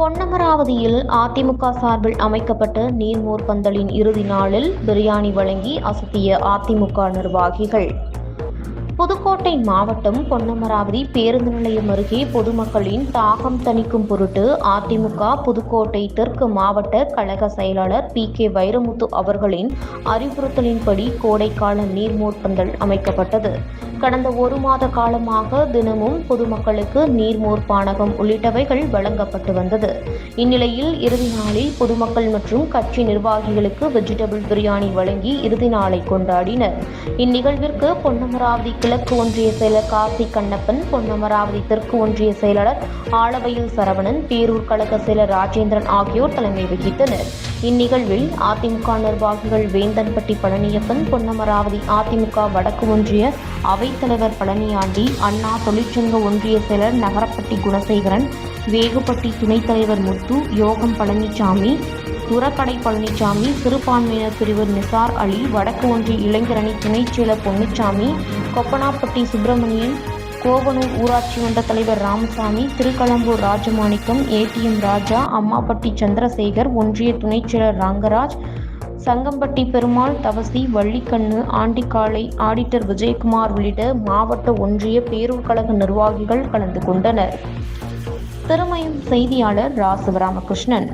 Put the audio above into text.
பொன்னமராவதியில் அதிமுக சார்பில் அமைக்கப்பட்ட நீர்மோர் பந்தலின் இறுதி நாளில் பிரியாணி வழங்கி அசத்திய அதிமுக நிர்வாகிகள். புதுக்கோட்டை மாவட்டம் பொன்னமராவதி பேருந்து நிலையம் அருகே பொதுமக்களின் தாகம் தணிக்கும் பொருட்டு அதிமுக புதுக்கோட்டை தெற்கு மாவட்ட கழக செயலாளர் பி கே வைரமுத்து அவர்களின் அறிவுறுத்தலின்படி கோடைக்கால நீர்மோர் பந்தல் அமைக்கப்பட்டது. கடந்த ஒரு மாத காலமாக தினமும் பொதுமக்களுக்கு நீர்மோர் பானகம் உள்ளிட்டவைகள் வழங்கப்பட்டு வந்தது. இந்நிலையில் இறுதி நாளில் பொதுமக்கள் மற்றும் கட்சி நிர்வாகிகளுக்கு வெஜிடபிள் பிரியாணி வழங்கி இறுதி நாளை கொண்டாடினர். இந்நிகழ்விற்கு பொன்னமராவதி கிழக்கு ஒன்றிய செயலர் காசி கண்ணப்பன் பொன்னமராவதி தெற்கு ஒன்றிய செயலாளர் ஆளவையில் சரவணன் பேரூர் கழக செயலர் ராஜேந்திரன் ஆகியோர் தலைமை வகித்தனர். இந்நிகழ்வில் அதிமுக நிர்வாகிகள் வேந்தன்பட்டி பழனியப்பன் பொன்னமராவதி அதிமுக வடக்கு ஒன்றிய அவைத்தலைவர் பழனியாண்டி அண்ணா தொழிற்சங்க ஒன்றிய செயலர் நகரப்பட்டி குணசேகரன் வேகுப்பட்டி துணைத் தலைவர் முத்து யோகம் பழனிசாமி துரக்கடை பழனிசாமி சிறுபான்மையினர் பிரிவு நிசார் அலி வடக்கு ஒன்றிய இளைஞரணி துணைச் செயலர் பொன்னுச்சாமி கொப்பனாப்பட்டி சுப்பிரமணியன் கோவனூர் ஊராட்சி மன்ற தலைவர் ராமசாமி திருக்களம்பூர் ராஜமாணிக்கம் ஏடிஎம் ராஜா அம்மாப்பட்டி சந்திரசேகர் ஒன்றிய துணைச் செயலர் ரங்கராஜ் சங்கம்பட்டி பெருமாள் தவசி வள்ளிக்கண்ணு ஆண்டிக்காளை ஆடிட்டர் விஜயகுமார் உள்ளிட்ட மாவட்ட ஒன்றிய பேரூர் கழக நிர்வாகிகள் கலந்து கொண்டனர். திருமயம் செய்தியாளர் ராசவராமகிருஷ்ணன்.